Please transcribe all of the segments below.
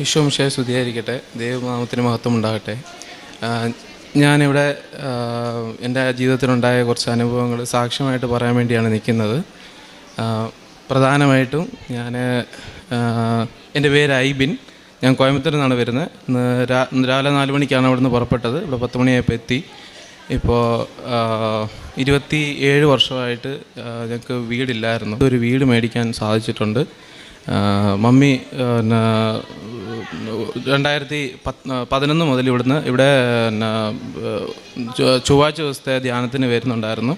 ഈശോമിശയെ സ്തുതിയായിരിക്കട്ടെ. ദൈവനാമത്തിന് മഹത്വം ഉണ്ടാകട്ടെ. ഞാനിവിടെ എന്റെ ജീവിതത്തിലുണ്ടായ കുറച്ച് അനുഭവങ്ങൾ സാക്ഷ്യമായിട്ട് പറയാൻ വേണ്ടിയാണ് നിൽക്കുന്നത്. പ്രധാനമായിട്ടും ഞാൻ എന്റെ പേര് ഐബിൻ. ഞാൻ കോയമ്പത്തൂരിൽ നിന്നാണ് വരുന്നത്. രാവിലെ നാല് മണിക്കാണ് അവിടെ നിന്ന് പുറപ്പെട്ടത്. ഇവിടെ പത്ത് മണിയായപ്പോൾ എത്തി. ഇപ്പോൾ ഇരുപത്തി ഏഴ് വർഷമായിട്ട് ഞങ്ങൾക്ക് വീടില്ലായിരുന്നു. ഒരു വീട് മേടിക്കാൻ സാധിച്ചിട്ടുണ്ട്. മമ്മി രണ്ടായിരത്തി പതിനൊന്ന് മുതൽ ഇവിടുന്ന് ഇവിടെ ചൊവ്വാഴ്ച ദിവസത്തെ ധ്യാനത്തിന് വരുന്നുണ്ടായിരുന്നു.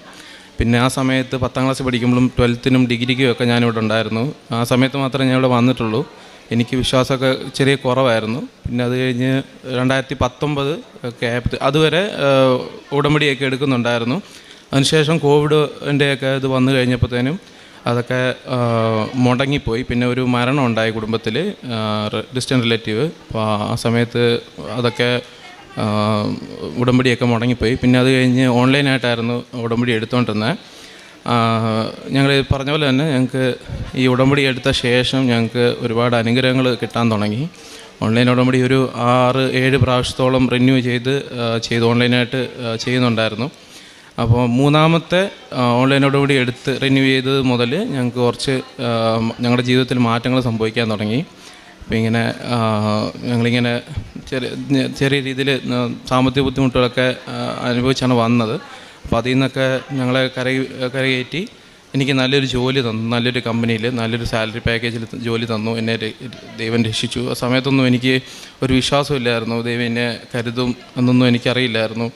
പിന്നെ ആ സമയത്ത് പത്താം ക്ലാസ് പഠിക്കുമ്പോഴും ട്വൽത്തിനും ഡിഗ്രിക്കും ഒക്കെ ഞാനിവിടെ ഉണ്ടായിരുന്നു. ആ സമയത്ത് മാത്രമേ ഞാൻ ഇവിടെ വന്നിട്ടുള്ളൂ. എനിക്ക് വിശ്വാസമൊക്കെ ചെറിയ കുറവായിരുന്നു. പിന്നെ അത് കഴിഞ്ഞ് രണ്ടായിരത്തി പത്തൊമ്പത് ഒക്കെ അതുവരെ ഉടമ്പടിയൊക്കെ എടുക്കുന്നുണ്ടായിരുന്നു. അതിനുശേഷം കോവിഡിന്റെയൊക്കെ ഇത് വന്നു കഴിഞ്ഞപ്പോഴത്തേനും അതൊക്കെ മുടങ്ങിപ്പോയി. പിന്നെ ഒരു മരണം ഉണ്ടായി കുടുംബത്തിൽ ഡിസ്റ്റന്റ് റിലേറ്റീവ് അപ്പോൾ ആ സമയത്ത് അതൊക്കെ ഉടമ്പടിയൊക്കെ മുടങ്ങിപ്പോയി. പിന്നെ അത് കഴിഞ്ഞ് ഓൺലൈനായിട്ടായിരുന്നു ഉടമ്പടി എടുത്തുകൊണ്ടിരുന്നത് ഞങ്ങൾ പറഞ്ഞ പോലെ തന്നെ ഞങ്ങൾക്ക് ഈ ഉടമ്പടി എടുത്ത ശേഷം ഞങ്ങൾക്ക് ഒരുപാട് അനുഗ്രഹങ്ങൾ കിട്ടാൻ തുടങ്ങി. ഓൺലൈൻ ഉടമ്പടി ഒരു ആറ് ഏഴ് പ്രാവശ്യത്തോളം റിന്യൂ ചെയ്ത് ചെയ്ത് ഓൺലൈനായിട്ട് ചെയ്യുന്നുണ്ടായിരുന്നു. അപ്പോൾ മൂന്നാമത്തെ ഓൺലൈനോടുകൂടി എടുത്ത് റിന്യൂ ചെയ്തത് മുതൽ ഞങ്ങൾക്ക് കുറച്ച് ഞങ്ങളുടെ ജീവിതത്തിൽ മാറ്റങ്ങൾ സംഭവിക്കാൻ തുടങ്ങി. അപ്പോൾ ഇങ്ങനെ ഞങ്ങളിങ്ങനെ ചെറിയ ചെറിയ രീതിയിൽ സാമ്പത്തിക ബുദ്ധിമുട്ടുകളൊക്കെ അനുഭവിച്ചാണ് വന്നത്. അപ്പോൾ അതിൽ നിന്നൊക്കെ ഞങ്ങളെ കര കരകയറ്റി എനിക്ക് നല്ലൊരു ജോലി തന്നു. നല്ലൊരു കമ്പനിയിൽ നല്ലൊരു സാലറി പാക്കേജിൽ ജോലി തന്നു. എന്നെ ദൈവം രക്ഷിച്ചു. ആ സമയത്തൊന്നും എനിക്ക് ഒരു വിശ്വാസമില്ലായിരുന്നു ദൈവം എന്നെ കരുതും എന്നൊന്നും എനിക്കറിയില്ലായിരുന്നു.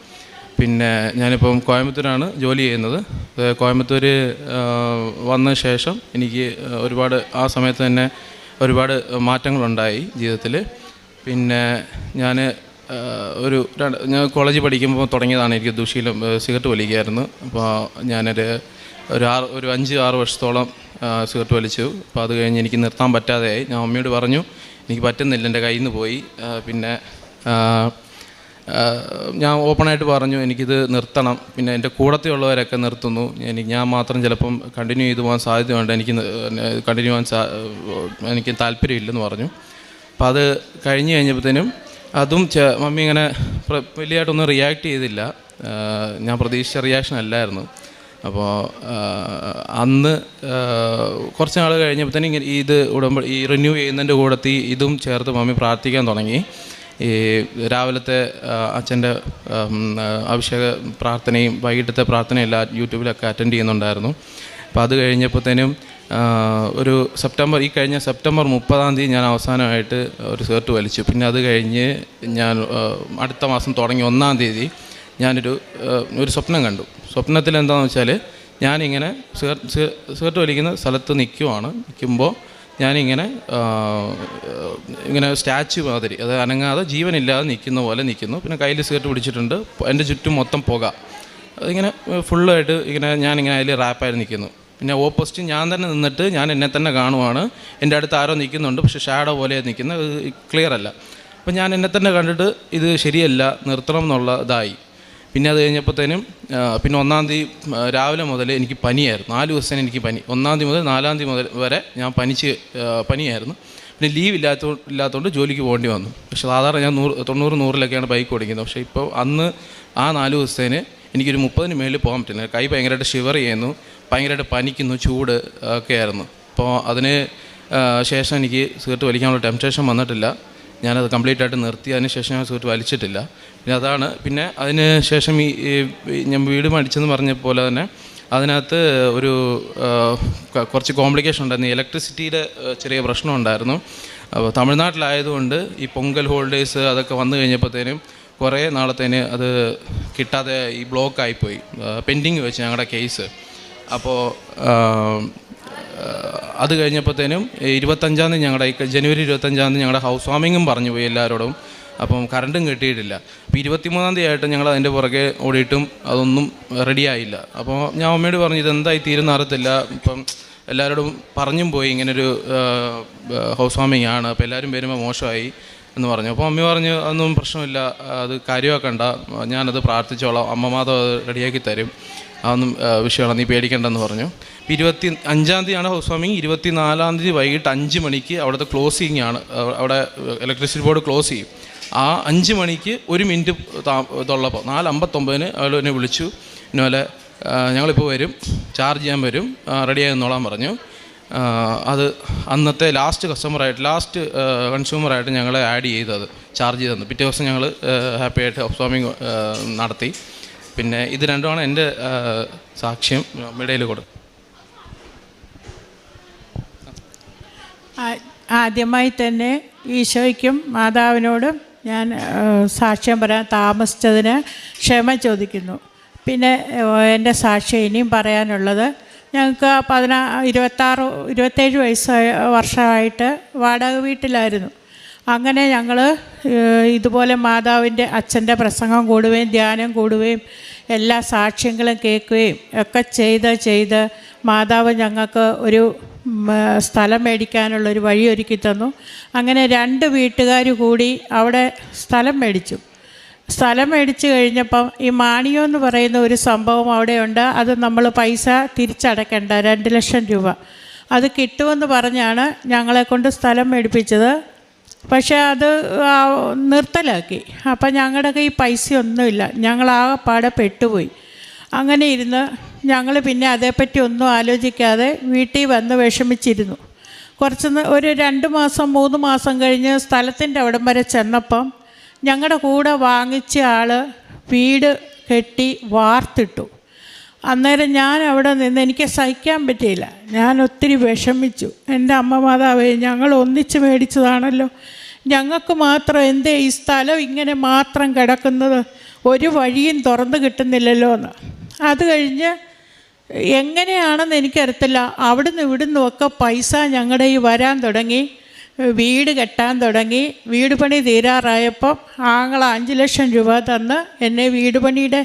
പിന്നെ ഞാനിപ്പം കോയമ്പത്തൂരാണ് ജോലി ചെയ്യുന്നത്. കോയമ്പത്തൂർ വന്ന ശേഷം എനിക്ക് ഒരുപാട് ആ സമയത്ത് തന്നെ ഒരുപാട് മാറ്റങ്ങളുണ്ടായി ജീവിതത്തിൽ പിന്നെ ഞാൻ ഒരു ഞാൻ കോളേജിൽ പഠിക്കുമ്പോൾ തുടങ്ങിയതാണ് എനിക്ക് ദുശീലം സിഗരറ്റ് വലിക്കുകയായിരുന്നു. അപ്പോൾ ഞാനൊരു ഒരു ആറ് ഒരു അഞ്ച് ആറ് വർഷത്തോളം സിഗരറ്റ് വലിച്ചു. അപ്പോൾ അത് കഴിഞ്ഞ് എനിക്ക് നിർത്താൻ പറ്റാതെയായി. ഞാൻ അമ്മയോട് പറഞ്ഞു എനിക്ക് പറ്റുന്നില്ല എന്റെ കയ്യിൽ നിന്ന് പോയി പിന്നെ ഞാൻ ഓപ്പണായിട്ട് പറഞ്ഞു എനിക്കിത് നിർത്തണം. പിന്നെ എന്റെ കൂടത്തിലുള്ളവരൊക്കെ നിർത്തുന്നു. എനിക്ക് ഞാൻ മാത്രം ചിലപ്പം കണ്ടിന്യൂ ചെയ്തു പോകാൻ സാധ്യതയുണ്ട്. എനിക്ക് കണ്ടിന്യൂ ചെയ്യാൻ സാ എനിക്ക് താല്പര്യമില്ലെന്ന് പറഞ്ഞു. അപ്പോൾ അത് കഴിഞ്ഞ് കഴിഞ്ഞപ്പോഴത്തേനും അതും മമ്മി ഇങ്ങനെ വലിയതായിട്ടൊന്നും റിയാക്ട് ചെയ്തില്ല. ഞാൻ പ്രതീക്ഷിച്ച റിയാക്ഷൻ അല്ലായിരുന്നു. അപ്പോൾ അന്ന് കുറച്ച് നാൾ കഴിഞ്ഞപ്പോഴത്തേനും ഇത് ഉടമ്പ ഈ റിന്യൂ ചെയ്യുന്നതിന്റെ കൂടത്തി ഇതും ചേർത്ത് മമ്മി പ്രാർത്ഥിക്കാൻ തുടങ്ങി. ഈ രാവിലത്തെ അച്ഛന്റെ അഭിഷേക പ്രാർത്ഥനയും വൈകിട്ടത്തെ പ്രാർത്ഥനയും എല്ലാം യൂട്യൂബിലൊക്കെ അറ്റൻഡ് ചെയ്യുന്നുണ്ടായിരുന്നു. അപ്പോൾ അത് കഴിഞ്ഞപ്പോഴത്തേനും ഒരു സെപ്റ്റംബർ ഈ കഴിഞ്ഞ സെപ്റ്റംബർ മുപ്പതാം തീയതി ഞാൻ അവസാനമായിട്ട് ഒരു സേർട്ട് വലിച്ചു. പിന്നെ അത് കഴിഞ്ഞ് ഞാൻ അടുത്ത മാസം തുടങ്ങി ഒന്നാം തീയതി ഞാനൊരു ഒരു സ്വപ്നം കണ്ടു. സ്വപ്നത്തിൽ എന്താണെന്ന് വെച്ചാൽ ഞാനിങ്ങനെ സേർട്ട് വലിക്കുന്ന സ്ഥലത്ത് നിൽക്കുവാണ് നിൽക്കുമ്പോൾ ഞാനിങ്ങനെ ഇങ്ങനെ സ്റ്റാച്ചു മാതിരി അത് അനങ്ങാതെ ജീവനില്ലാതെ നിൽക്കുന്ന പോലെ നിൽക്കുന്നു. പിന്നെ കയ്യിൽ സിഗരറ്റ് പിടിച്ചിട്ടുണ്ട്. എന്റെ ചുറ്റും മൊത്തം പുക. അതിങ്ങനെ ഫുള്ളായിട്ട് ഇങ്ങനെ ഞാനിങ്ങനെ അതിൽ റാപ്പായി നിൽക്കുന്നു. പിന്നെ ഓപ്പോസിറ്റ് ഞാൻ തന്നെ നിന്നിട്ട് ഞാൻ എന്നെ തന്നെ കാണുവാണ്. എന്റെ അടുത്ത് ആരോ നിൽക്കുന്നുണ്ട്. പക്ഷേ ഷാഡോ പോലെ നിൽക്കുന്നത്. ക്ലിയർ അല്ല. അപ്പം ഞാൻ എന്നെ തന്നെ കണ്ടിട്ട് ഇത് ശരിയല്ല നിർത്തണം എന്നുള്ള ഇതായി. പിന്നെ അത് കഴിഞ്ഞപ്പോഴത്തേനും പിന്നെ ഒന്നാം തീയതി രാവിലെ മുതൽ എനിക്ക് പനിയായിരുന്നു. നാല് ദിവസം എനിക്ക് പനി. ഒന്നാം തീയതി മുതൽ നാലാം തീയതി മുതൽ വരെ ഞാൻ പനിച്ച് പനിയായിരുന്നു. പിന്നെ ലീവ് ഇല്ലാത്ത ഇല്ലാത്തതുകൊണ്ട് ജോലിക്ക് പോകേണ്ടി വന്നു. പക്ഷേ സാധാരണ ഞാൻ നൂറ് തൊണ്ണൂറ് നൂറിലൊക്കെയാണ് ബൈക്ക് ഓടിക്കുന്നത്. പക്ഷേ ഇപ്പോൾ അന്ന് ആ നാല് ദിവസത്തേന് എനിക്കൊരു മുപ്പതിന് മേളിൽ പോകാൻ പറ്റുന്നില്ല കൈ ഭയങ്കരമായിട്ട് ഷിവർ ചെയ്യുന്നു ഭയങ്കരമായിട്ട് പനിക്കുന്നു ചൂട് ഒക്കെ ആയിരുന്നു. അപ്പോൾ അതിന് ശേഷം എനിക്ക് സിഗരറ്റ് വലിക്കാനുള്ള ടെംപ്റ്റേഷൻ വന്നിട്ടില്ല. ഞാനത് കംപ്ലീറ്റ് ആയിട്ട് നിർത്തി അതിന് ശേഷം ഞാൻ സുഹൃത്ത് വലിച്ചിട്ടില്ല. പിന്നെ അതാണ് പിന്നെ അതിന് ശേഷം ഈ ഞാൻ വീട് മടിച്ചെന്ന് പറഞ്ഞ പോലെ തന്നെ അതിനകത്ത് ഒരു കുറച്ച് കോംപ്ലിക്കേഷൻ ഉണ്ടായിരുന്നു. ഇലക്ട്രിസിറ്റിയുടെ ചെറിയ പ്രശ്നം ഉണ്ടായിരുന്നു. അപ്പോൾ തമിഴ്നാട്ടിലായതുകൊണ്ട് ഈ പൊങ്കൽ ഹോളിഡേയ്സ് അതൊക്കെ വന്നു കഴിഞ്ഞപ്പോഴത്തേനും കുറേ നാളത്തേന് അത് കിട്ടാതെ ഈ ബ്ലോക്ക് ആയിപ്പോയി. പെൻഡിങ് വെച്ച് ഞങ്ങളുടെ കേസ് അപ്പോൾ അത് കഴിഞ്ഞപ്പോഴത്തേനും ഇരുപത്തഞ്ചാം തീയതി ഞങ്ങളുടെ ജനുവരി ഇരുപത്തഞ്ചാം തീയതി ഞങ്ങളുടെ ഹൗസ് വാമിങ്ങും പറഞ്ഞു പോയി എല്ലാവരോടും അപ്പം കറണ്ടും കിട്ടിയിട്ടില്ല. അപ്പോൾ ഇരുപത്തിമൂന്നാം തീയതി ആയിട്ട് ഞങ്ങൾ അതിന്റെ പുറകെ ഓടിയിട്ടും അതൊന്നും റെഡിയായില്ല അപ്പോൾ ഞാൻ അമ്മയോട് പറഞ്ഞു ഇതെന്തായി തീരുന്ന അറിയത്തില്ല. ഇപ്പം എല്ലാവരോടും പറഞ്ഞും പോയി ഇങ്ങനൊരു ഹൗസ് വാമിങ് ആണ് അപ്പോൾ എല്ലാവരും വരുമ്പോൾ മോശമായി. എന്ന് പറഞ്ഞു. അപ്പോൾ അമ്മ പറഞ്ഞു അതൊന്നും പ്രശ്നമില്ല അത് കാര്യമാക്കണ്ട. ഞാനത് പ്രാർത്ഥിച്ചോളാം. അമ്മ മാധവ് അത് റെഡിയാക്കി തരും. അതൊന്നും വിഷയമാണ് നീ പേടിക്കണ്ടെന്ന് പറഞ്ഞു. ഇരുപത്തി അഞ്ചാം തീയതിയാണ് ഹൗസ് വാമിങ് ഇരുപത്തി നാലാം തീയതി വൈകിട്ട് അഞ്ച് മണിക്ക് അവിടുത്തെ ക്ലോസിങ് ആണ്. അവിടെ ഇലക്ട്രിസിറ്റി ബോർഡ് ക്ലോസ് ചെയ്യും. ആ അഞ്ച് മണിക്ക് ഒരു മിനിറ്റ് താ ഇതുള്ളപ്പോൾ നാല് അമ്പത്തൊമ്പതിന് എന്നെ വിളിച്ചു. ഇന്നപോലെ ഞങ്ങളിപ്പോൾ വരും. ചാർജ് ചെയ്യാൻ വരും. റെഡിയായി എന്നോളാൻ പറഞ്ഞു. അത് അന്നത്തെ ലാസ്റ്റ് കസ്റ്റമറായിട്ട് ലാസ്റ്റ് കൺസ്യൂമറായിട്ട് ഞങ്ങളെ ആഡ് ചെയ്തത് ചാർജ് ചെയ്ത് തന്നു. പിറ്റേ ദിവസം ഞങ്ങൾ ഹാപ്പി ആയിട്ട് വാമിങ് നടത്തി. പിന്നെ ഇത് രണ്ടുമാണ് എന്റെ സാക്ഷ്യം മിടയിൽ ആ- ആദ്യമായി തന്നെ ഈശോയ്ക്കും മാതാവിനോടും ഞാൻ സാക്ഷ്യം പറയാൻ താമസിച്ചതിന് ക്ഷമ ചോദിക്കുന്നു. പിന്നെ എന്റെ സാക്ഷ്യം ഇനിയും പറയാനുള്ളത് ഞങ്ങൾക്ക് പതിനാ ഇരുപത്താറ് ഇരുപത്തേഴ് വയസ്സായ വർഷമായിട്ട് വാടക വീട്ടിലായിരുന്നു. അങ്ങനെ ഞങ്ങൾ ഇതുപോലെ മാതാവിന്റെ അച്ഛന്റെ പ്രസംഗം കൂടുകയും ധ്യാനം കൂടുകയും എല്ലാ സാക്ഷ്യങ്ങളും കേൾക്കുകയും ഒക്കെ ചെയ്ത് ചെയ്ത് മാതാവ് ഞങ്ങൾക്ക് ഒരു സ്ഥലം മേടിക്കാനുള്ളൊരു വഴി ഒരുക്കി തന്നു. അങ്ങനെ രണ്ട് വീട്ടുകാർ കൂടി അവിടെ സ്ഥലം മേടിച്ചു. സ്ഥലം മേടിച്ചു കഴിഞ്ഞപ്പം ഈ മാണിയോ എന്ന് പറയുന്ന ഒരു സംഭവം അവിടെയുണ്ട്. അത് നമ്മൾ പൈസ തിരിച്ചടയ്ക്കേണ്ട രണ്ട് ലക്ഷം രൂപ. അത് കിട്ടുമെന്ന് പറഞ്ഞാണ് ഞങ്ങളെ കൊണ്ട് സ്ഥലം മേടിപ്പിച്ചത്. പക്ഷേ അത് നിർത്തലാക്കി. അപ്പം ഞങ്ങളുടെ കയ്യിൽ പൈസയൊന്നുമില്ല. ഞങ്ങൾ ആകെപ്പാടെ പെട്ടുപോയി. അങ്ങനെ ഇരുന്ന് ഞങ്ങൾ പിന്നെ അതേപ്പറ്റി ഒന്നും ആലോചിക്കാതെ വീട്ടിൽ വന്ന് വിഷമിച്ചിരുന്നു. കുറച്ച് ഒരു രണ്ട് മാസം മൂന്ന് മാസം കഴിഞ്ഞ് സ്ഥലത്തിന്റെ അവിടം വരെ ചെന്നപ്പം ഞങ്ങളുടെ കൂടെ വാങ്ങിച്ച ആൾ വീട് കെട്ടി വാർത്തിട്ടു. അന്നേരം ഞാൻ അവിടെ നിന്ന് എനിക്ക് സഹിക്കാൻ പറ്റിയില്ല. ഞാൻ ഒത്തിരി വിഷമിച്ചു. എന്റെ അമ്മ മാതാവേ ഞങ്ങൾ ഒന്നിച്ച് മേടിച്ചതാണല്ലോ. ഞങ്ങൾക്ക് മാത്രം എന്തേ ഈ സ്ഥലം ഇങ്ങനെ മാത്രം കിടക്കുന്നത്? ഒരു വഴിയും തുറന്നു കിട്ടുന്നില്ലല്ലോ എന്ന് അത് കഴിഞ്ഞ് എങ്ങനെയാണെന്ന് എനിക്കറിയത്തില്ല. അവിടുന്ന് ഇവിടുന്നൊക്കെ പൈസ ഞങ്ങളുടെ ഈ വരാൻ തുടങ്ങി. വീട് കെട്ടാൻ തുടങ്ങി. വീട് പണി തീരാറായപ്പം ആങ്ങള അഞ്ച് ലക്ഷം രൂപ തന്ന് എന്നെ വീട് പണിയുടെ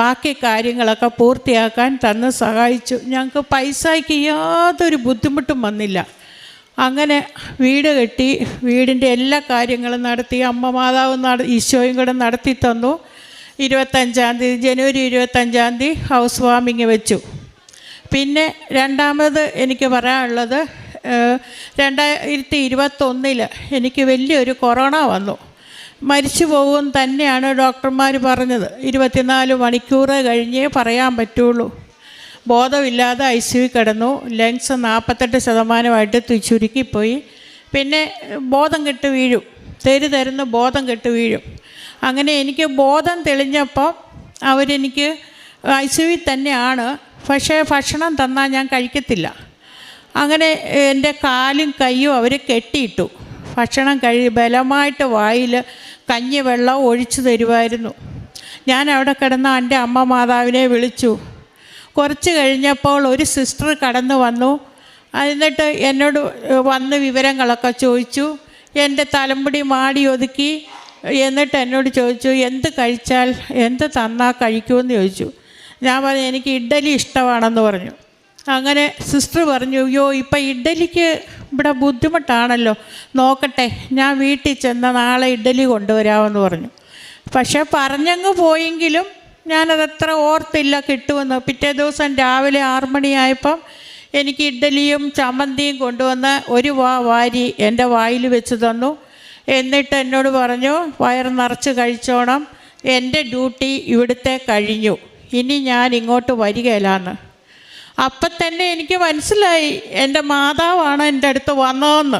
ബാക്കി കാര്യങ്ങളൊക്കെ പൂർത്തിയാക്കാൻ തന്ന് സഹായിച്ചു. ഞങ്ങൾക്ക് പൈസയ്ക്ക് യാതൊരു ബുദ്ധിമുട്ടും വന്നില്ല. അങ്ങനെ വീട് കെട്ടി വീടിന്റെ എല്ലാ കാര്യങ്ങളും നടത്തി അമ്മ മാതാവ് നട ഈശോയും കൂടെ നടത്തി തന്നു. ഇരുപത്തഞ്ചാം തീയതി ജനുവരി ഇരുപത്തഞ്ചാം തീയതി ഹൗസ് വാമിങ് വെച്ചു. പിന്നെ രണ്ടാമത് എനിക്ക് പറയാനുള്ളത് രണ്ടായിരത്തി ഇരുപത്തൊന്നിൽ എനിക്ക് വലിയൊരു കൊറോണ വന്നു. മരിച്ചു പോകും തന്നെയാണ് ഡോക്ടർമാർ പറഞ്ഞത്. ഇരുപത്തിനാല് മണിക്കൂർ കഴിഞ്ഞേ പറയാൻ പറ്റുള്ളൂ. ബോധമില്ലാതെ ഐ സി യു കിടന്നു. ലങ്സ് നാൽപ്പത്തെട്ട് ശതമാനമായിട്ട് ചുരുക്കിപ്പോയി. പിന്നെ ബോധം കെട്ട് വീഴും. തെരു തരുന്ന ബോധം കെട്ട് വീഴും. അങ്ങനെ എനിക്ക് ബോധം തെളിഞ്ഞപ്പോൾ അവരെനിക്ക് ഐ സി യു തന്നെയാണ്. പക്ഷേ ഭക്ഷണം തന്നാൽ ഞാൻ കഴിക്കത്തില്ല. അങ്ങനെ എന്റെ കാലും കൈയും അവർ കെട്ടിയിട്ടു. ഭക്ഷണം കഴി ബലമായിട്ട് വായിൽ കഞ്ഞി വെള്ളം ഒഴിച്ചു തരുമായിരുന്നു ഞാൻ അവിടെ കിടന്ന എന്റെ അമ്മ മാതാവിനെ വിളിച്ചു. കുറച്ച് കഴിഞ്ഞപ്പോൾ ഒരു സിസ്റ്റർ കടന്നു വന്നു. എന്നിട്ട് എന്നോട് വന്ന് വിവരങ്ങളൊക്കെ ചോദിച്ചു. എന്റെ തലമുടി മാടി ഒതുക്കി. എന്നിട്ട് എന്നോട് ചോദിച്ചു എന്ത് കഴിച്ചാൽ എന്ത് തന്നാൽ കഴിക്കുമെന്ന് ചോദിച്ചു. ഞാൻ പറഞ്ഞു എനിക്ക് ഇഡ്ഡലി ഇഷ്ടമാണെന്ന് പറഞ്ഞു. അങ്ങനെ സിസ്റ്റർ പറഞ്ഞു അയ്യോ ഇപ്പം ഇഡ്ഡലിക്ക് ഇവിടെ ബുദ്ധിമുട്ടാണല്ലോ. നോക്കട്ടെ ഞാൻ വീട്ടിൽ ചെന്ന നാളെ ഇഡ്ഡലി കൊണ്ടുവരാമെന്ന് പറഞ്ഞു. പക്ഷേ പറഞ്ഞങ്ങ് പോയെങ്കിലും ഞാനതത്ര ഓർത്തില്ല കിട്ടുമെന്ന്. പിറ്റേ ദിവസം രാവിലെ ആറ് മണിയായപ്പം എനിക്ക് ഇഡ്ഡലിയും ചമ്മന്തിയും കൊണ്ടുവന്ന് ഒരു വാ വാരി എന്റെ വായിൽ വെച്ച് തന്നു. എന്നിട്ട് എന്നോട് പറഞ്ഞു വയറ് നിറച്ച് കഴിച്ചോണം. എന്റെ ഡ്യൂട്ടി ഇവിടുത്തെ കഴിഞ്ഞു. ഇനി ഞാൻ ഇങ്ങോട്ട് വരികയില്ലാന്ന്. അപ്പം തന്നെ എനിക്ക് മനസ്സിലായി എന്റെ മാതാവാണ് എന്റെ അടുത്ത് വന്നതെന്ന്.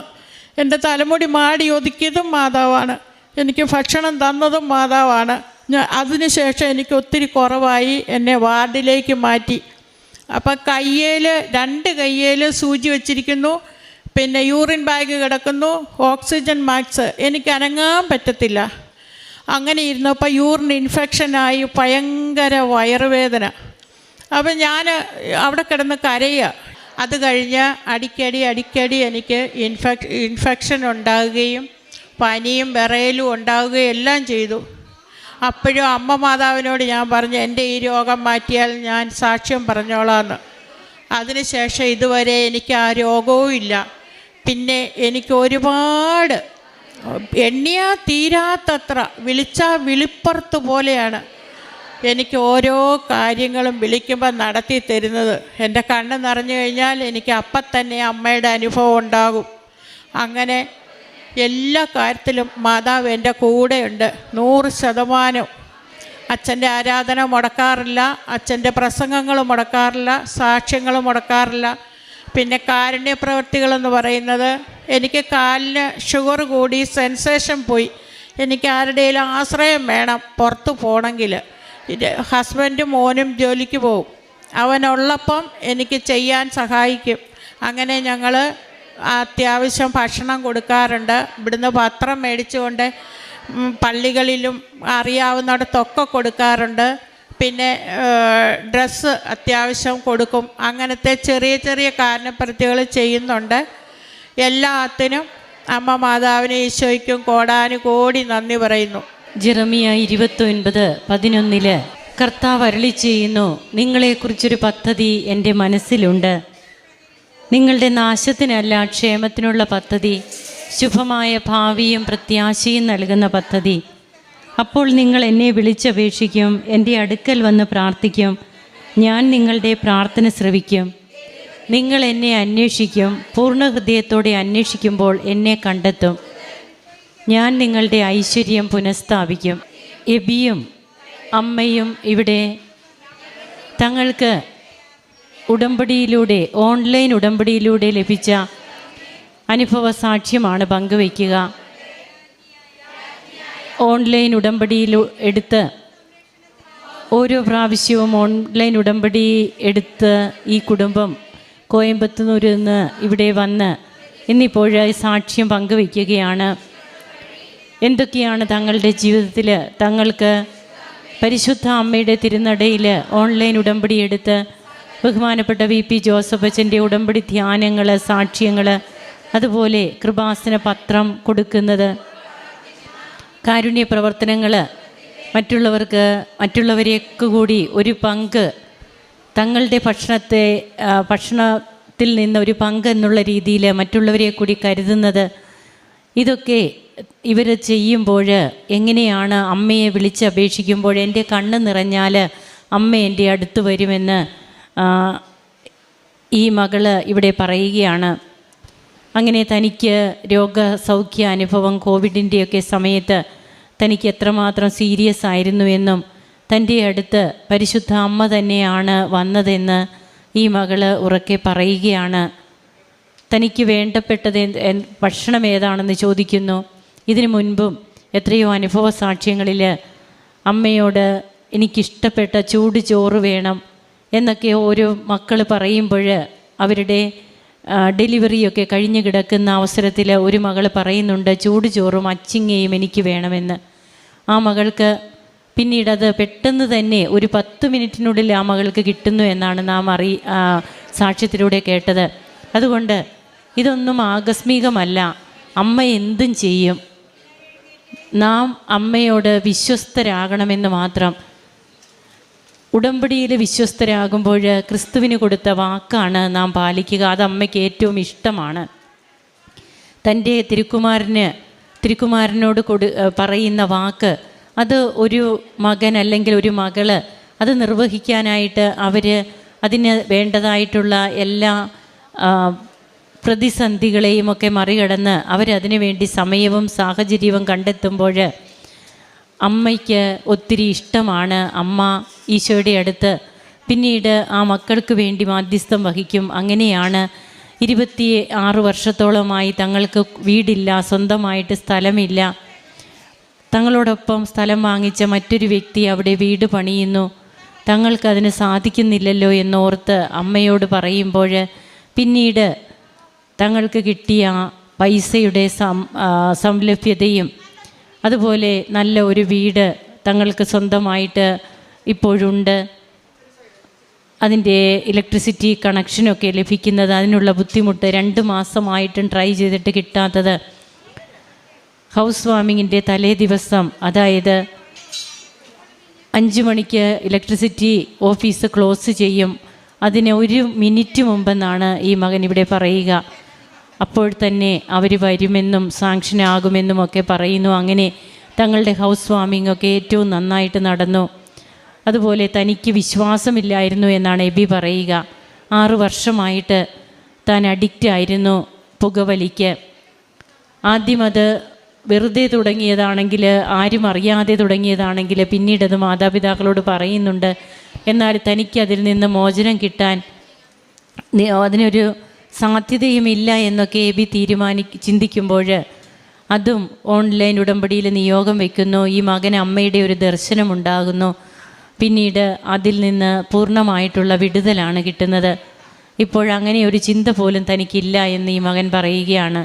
എന്റെ തലമുടി മാടി ഒതുക്കിയതും മാതാവാണ്. എനിക്ക് ഭക്ഷണം തന്നതും മാതാവാണ്. ഞാൻ അതിനുശേഷം എനിക്ക് ഒത്തിരി കുറവായി എന്നെ വാർഡിലേക്ക് മാറ്റി. അപ്പം കയ്യേൽ രണ്ട് കയ്യേൽ സൂചി വച്ചിരിക്കുന്നു. പിന്നെ യൂറിൻ ബാഗ് കിടക്കുന്നു. ഓക്സിജൻ മാക്സ്. എനിക്ക് അനങ്ങാൻ പറ്റത്തില്ല. അങ്ങനെ ഇരുന്നപ്പോൾ യൂറിൻ ഇൻഫെക്ഷനായി ഭയങ്കര വയറുവേദന. അപ്പം ഞാൻ അവിടെ കിടന്ന് കരയുക അത് കഴിഞ്ഞ് അടിക്കടി അടിക്കടി എനിക്ക് ഇൻഫെക് ഇൻഫെക്ഷൻ ഉണ്ടാകുകയും പനിയും വിറയലും ഉണ്ടാവുകയും എല്ലാം ചെയ്തു. അപ്പോഴും അമ്മ മാതാവിനോട് ഞാൻ പറഞ്ഞു എന്റെ ഈ രോഗം മാറ്റിയാൽ ഞാൻ സാക്ഷ്യം പറഞ്ഞോളാന്ന്. അതിനുശേഷം ഇതുവരെ എനിക്ക് ആ രോഗവും ഇല്ല. പിന്നെ എനിക്ക് ഒരുപാട് എണ്ണിയാ തീരാത്തത്ര വിളിച്ചാൽ വിളിപ്പുറത്ത് പോലെയാണ്. എനിക്ക് ഓരോ കാര്യങ്ങളും വിളിക്കുമ്പോൾ നടത്തി തരുന്നത്. എന്റെ കണ്ണ് നിറഞ്ഞു കഴിഞ്ഞാൽ എനിക്ക് അപ്പം തന്നെ അമ്മയുടെ അനുഭവം ഉണ്ടാകും. അങ്ങനെ എല്ലാ കാര്യത്തിലും മാതാവ് എന്റെ കൂടെയുണ്ട്. നൂറ് ശതമാനം. അച്ഛന്റെ ആരാധന മുടക്കാറില്ല. അച്ഛന്റെ പ്രസംഗങ്ങൾ മുടക്കാറില്ല. സാക്ഷ്യങ്ങൾ മുടക്കാറില്ല. പിന്നെ കാരുണ്യ പ്രവൃത്തികളെന്ന് പറയുന്നത് എനിക്ക് കാലിന് ഷുഗർ കൂടി സെൻസേഷൻ പോയി. എനിക്ക് ആരുടെയും ആശ്രയം വേണം പുറത്തു പോകണമെങ്കിൽ. ഹസ്ബൻഡും മോനും ജോലിക്ക് പോകും അവനുള്ളപ്പം എനിക്ക് ചെയ്യാൻ സഹായിക്കും. അങ്ങനെ ഞങ്ങൾ അത്യാവശ്യം ഭക്ഷണം കൊടുക്കാറുണ്ട്. ഇവിടുന്ന് പത്രം മേടിച്ചുകൊണ്ട് പള്ളികളിലും അറിയാവുന്നിടത്തൊക്കെ കൊടുക്കാറുണ്ട്. പിന്നെ ഡ്രസ്സ് അത്യാവശ്യം കൊടുക്കും. അങ്ങനത്തെ ചെറിയ ചെറിയ കാരണപ്രതികൾ ചെയ്യുന്നുണ്ട്. എല്ലാത്തിനും അമ്മ മാതാവിനെ ഈശോയ്ക്കും കോടാനുകോടി നന്ദി പറയുന്നു. ജെറമിയ ഇരുപത്തൊൻപത് പതിനൊന്നിൽ കർത്താവ് അരളി ചെയ്യുന്നു നിങ്ങളെക്കുറിച്ചൊരു പദ്ധതി എന്റെ മനസ്സിലുണ്ട്. നിങ്ങളുടെ നാശത്തിനല്ല ക്ഷേമത്തിനുള്ള പദ്ധതി. ശുഭമായ ഭാവിയും പ്രത്യാശയും നൽകുന്ന പദ്ധതി. അപ്പോൾ നിങ്ങൾ എന്നെ വിളിച്ചപേക്ഷിക്കും എന്റെ അടുക്കൽ വന്ന് പ്രാർത്ഥിക്കും. ഞാൻ നിങ്ങളുടെ പ്രാർത്ഥന ശ്രവിക്കും. നിങ്ങൾ എന്നെ അന്വേഷിക്കും പൂർണ ഹൃദയത്തോടെ അന്വേഷിക്കുമ്പോൾ എന്നെ കണ്ടെത്തും. ഞാൻ നിങ്ങളുടെ ഐശ്വര്യം പുനഃസ്ഥാപിക്കും. എബിയും അമ്മയും ഇവിടെ തങ്ങൾക്ക് ഉടമ്പടിയിലൂടെ ഓൺലൈൻ ഉടമ്പടിയിലൂടെ ലഭിച്ച അനുഭവ സാക്ഷ്യമാണ് പങ്കുവയ്ക്കുക. ഓൺലൈൻ ഉടമ്പടിയിൽ എടുത്ത് ഓരോ പ്രാവശ്യവും ഓൺലൈൻ ഉടമ്പടി എടുത്ത് ഈ കുടുംബം കോയമ്പത്തൂരിൽ നിന്ന് ഇവിടെ വന്ന് ഇന്നിപ്പോഴായി സാക്ഷ്യം പങ്കുവയ്ക്കുകയാണ്. എന്തൊക്കെയാണ് തങ്ങളുടെ ജീവിതത്തിൽ തങ്ങൾക്ക് പരിശുദ്ധ അമ്മയുടെ തിരുനടയിൽ ഓൺലൈൻ ഉടമ്പടി എടുത്ത് ബഹുമാനപ്പെട്ട വി പി ജോസഫ് അച്ഛന്റെ ഉടമ്പടി ധ്യാനങ്ങൾ സാക്ഷ്യങ്ങൾ അതുപോലെ കൃപാസന പത്രം കൊടുക്കുന്നത്. കാരുണ്യ പ്രവർത്തനങ്ങൾ മറ്റുള്ളവർക്ക് മറ്റുള്ളവരെയൊക്കെ കൂടി ഒരു പങ്ക് തങ്ങളുടെ ഭക്ഷണത്തെ ഭക്ഷണത്തിൽ നിന്ന് ഒരു പങ്ക് എന്നുള്ള രീതിയിൽ മറ്റുള്ളവരെ കൂടി കരുതുന്നത്. ഇതൊക്കെ ഇവർ ചെയ്യുമ്പോൾ എങ്ങനെയാണ് അമ്മയെ വിളിച്ച് അപേക്ഷിക്കുമ്പോൾ എന്റെ കണ്ണ് നിറഞ്ഞാൽ അമ്മ എന്റെ അടുത്ത് വരുമെന്ന് ഈ മകൾ ഇവിടെ പറയുകയാണ്. അങ്ങനെ തനിക്ക് രോഗസൗഖ്യ അനുഭവം കോവിഡിന്റെയൊക്കെ സമയത്ത് തനിക്ക് എത്രമാത്രം സീരിയസ് ആയിരുന്നു എന്നും തന്റെ അടുത്ത് പരിശുദ്ധ അമ്മ തന്നെയാണ് വന്നതെന്ന് ഈ മകൾ ഉറക്കെ പറയുകയാണ്. തനിക്ക് വേണ്ടപ്പെട്ടത് ഭക്ഷണം ഏതാണെന്ന് ചോദിക്കുന്നു. ഇതിനു മുൻപും എത്രയോ അനുഭവ സാക്ഷ്യങ്ങളിൽ അമ്മയോട് എനിക്കിഷ്ടപ്പെട്ട ചൂട് ചോറ് വേണം എന്നൊക്കെ ഓരോ മക്കൾ പറയുമ്പോൾ അവരുടെ ഡെലിവറിയൊക്കെ കഴിഞ്ഞു കിടക്കുന്ന അവസരത്തിൽ ഒരു മകൾ പറയുന്നുണ്ട് ചൂട് ചോറും അച്ചിങ്ങയും എനിക്ക് വേണമെന്ന്. ആ മകൾക്ക് പിന്നീട് അത് പെട്ടെന്ന് തന്നെ ഒരു പത്ത് മിനിറ്റിനുള്ളിൽ ആ മകൾക്ക് കിട്ടുന്നു എന്നാണ് നാം അറി സാക്ഷ്യത്തിലൂടെ കേട്ടത്. അതുകൊണ്ട് ഇതൊന്നും ആകസ്മികമല്ല. അമ്മ എന്തും ചെയ്യും. നാം അമ്മയോട് വിശ്വസ്തരാകണമെന്ന് മാത്രം. ഉടമ്പടിയിൽ വിശ്വസ്തരാകുമ്പോൾ ക്രിസ്തുവിന് കൊടുത്ത വാക്കാണ് നാം പാലിക്കുക. അത് അമ്മയ്ക്ക് ഏറ്റവും ഇഷ്ടമാണ്. തന്റെ തിരുക്കുമാരന് തിരുക്കുമാരനോട് കൊടു പറയുന്ന വാക്ക് അത് ഒരു മകൻ അല്ലെങ്കിൽ ഒരു മകൾ അത് നിർവഹിക്കാനായിട്ട് അവർ അതിന് വേണ്ടതായിട്ടുള്ള എല്ലാ പ്രതിസന്ധികളെയും ഒക്കെ മറികടന്ന് അവരതിനു വേണ്ടി സമയവും സാഹചര്യവും കണ്ടെത്തുമ്പോൾ അമ്മയ്ക്ക് ഒത്തിരി ഇഷ്ടമാണ് അമ്മ ഈശോയുടെ അടുത്ത്. പിന്നീട് ആ മക്കൾക്ക് വേണ്ടി മാധ്യസ്ഥം വഹിക്കും. അങ്ങനെയാണ് ഇരുപത്തി ആറ് വർഷത്തോളമായി തങ്ങൾക്ക് വീടില്ല സ്വന്തമായിട്ട് സ്ഥലമില്ല. തങ്ങളോടൊപ്പം സ്ഥലം വാങ്ങിച്ച മറ്റൊരു വ്യക്തി അവിടെ വീട് പണിയുന്നു. തങ്ങൾക്കതിന് സാധിക്കുന്നില്ലല്ലോ എന്നോർത്ത് അമ്മയോട് പറയുമ്പോൾ പിന്നീട് തങ്ങൾക്ക് കിട്ടിയ പൈസയുടെ സം സംലഭ്യതയും അതുപോലെ നല്ല ഒരു വീട് തങ്ങൾക്ക് സ്വന്തമായിട്ട് ഇപ്പോഴുണ്ട്. അതിന്റെ ഇലക്ട്രിസിറ്റി കണക്ഷനൊക്കെ ലഭിക്കുന്നത് അതിനുള്ള ബുദ്ധിമുട്ട് രണ്ട് മാസമായിട്ടും ട്രൈ ചെയ്തിട്ട് കിട്ടാത്തത്. ഹൗസ് വാമിങ്ങിന്റെ തലേ ദിവസം അതായത് അഞ്ച് മണിക്ക് ഇലക്ട്രിസിറ്റി ഓഫീസ് ക്ലോസ് ചെയ്യും. അതിന് ഒരു മിനിറ്റ് മുമ്പെന്നാണ് ഈ മകൻ ഇവിടെ പറയുക. അപ്പോൾ തന്നെ അവർ വരുമെന്നും സാങ്ഷനാകുമെന്നും ഒക്കെ പറയുന്നു. അങ്ങനെ തങ്ങളുടെ ഹൗസ് വാമിംഗ് ഒക്കെ ഏറ്റവും നന്നായിട്ട് നടന്നു. അതുപോലെ തനിക്ക് വിശ്വാസമില്ലായിരുന്നു എന്നാണ് എബി പറയുക. ആറു വർഷമായിട്ട് താൻ അഡിക്റ്റ് ആയിരുന്നു പുകവലിക്ക്. ആദ്യം അത് വെറുതെ തുടങ്ങിയതാണെങ്കിൽ ആരും അറിയാതെ തുടങ്ങിയതാണെങ്കിൽ പിന്നീടത് മാതാപിതാക്കളോട് പറയുന്നുണ്ട്. എന്നാൽ തനിക്ക് അതിൽ നിന്ന് മോചനം കിട്ടാൻ അതിനൊരു സാധ്യതയുമില്ല എന്നൊക്കെ എ ബി തീരുമാനി ചിന്തിക്കുമ്പോൾ അതും ഓൺലൈൻ ഉടമ്പടിയിൽ നിയോഗം വയ്ക്കുന്നു ഈ മകൻ അമ്മയുടെ ഒരു ദർശനമുണ്ടാകുന്നു. പിന്നീട് അതിൽ നിന്ന് പൂർണമായിട്ടുള്ള വിടുതലാണ് കിട്ടുന്നത്. ഇപ്പോൾ അങ്ങനെ ഒരു ചിന്ത പോലും തനിക്കില്ല എന്ന് ഈ മകൻ പറയുകയാണ്.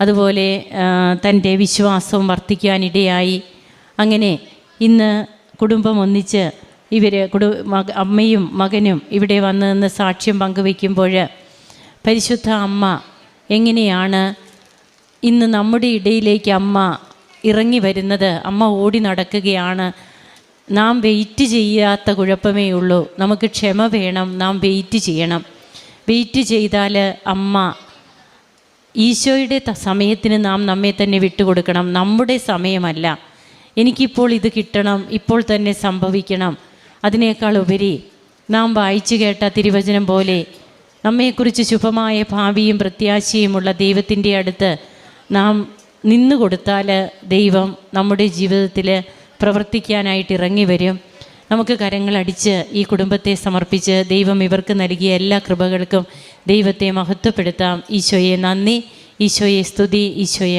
അതുപോലെ തന്റെ വിശ്വാസവും വർദ്ധിക്കാനിടയായി. അങ്ങനെ ഇന്ന് കുടുംബം ഒന്നിച്ച് ഇവർ കുടു അമ്മയും മകനും ഇവിടെ വന്ന് നിന്ന് സാക്ഷ്യം പങ്കുവയ്ക്കുമ്പോൾ പരിശുദ്ധ അമ്മ എങ്ങനെയാണ് ഇന്ന് നമ്മുടെ ഇടയിലേക്ക് അമ്മ ഇറങ്ങി വരുന്നത്? അമ്മ ഓടി നടക്കുകയാണ്. നാം വെയിറ്റ് ചെയ്യാത്ത കുഴപ്പമേ ഉള്ളൂ. നമുക്ക് ക്ഷമ വേണം. നാം വെയിറ്റ് ചെയ്യണം. വെയിറ്റ് ചെയ്താൽ അമ്മ ഈശോയുടെ സമയത്തിന് നാം നമ്മെ തന്നെ വിട്ടുകൊടുക്കണം. നമ്മുടെ സമയമല്ല. എനിക്കിപ്പോൾ ഇത് കിട്ടണം. ഇപ്പോൾ തന്നെ സംഭവിക്കണം. അതിനേക്കാൾ ഉപരി നാം വായിച്ചു കേട്ട തിരുവചനം പോലെ നമ്മെക്കുറിച്ച് ശുഭമായ ഭാവിയും പ്രത്യാശയുമുള്ള ദൈവത്തിന്റെ അടുത്ത് നാം നിന്നു കൊടുത്താൽ ദൈവം നമ്മുടെ ജീവിതത്തിൽ പ്രവർത്തിക്കാനായിട്ട് ഇറങ്ങി വരും. നമുക്ക് കരങ്ങളടിച്ച് ഈ കുടുംബത്തെ സമർപ്പിച്ച് ദൈവം ഇവർക്ക് നൽകിയ എല്ലാ കൃപകൾക്കും ദൈവത്തെ മഹത്വപ്പെടുത്താം. ഈശോയെ നന്ദി. ഈശോയെ സ്തുതി. ഈശോയെ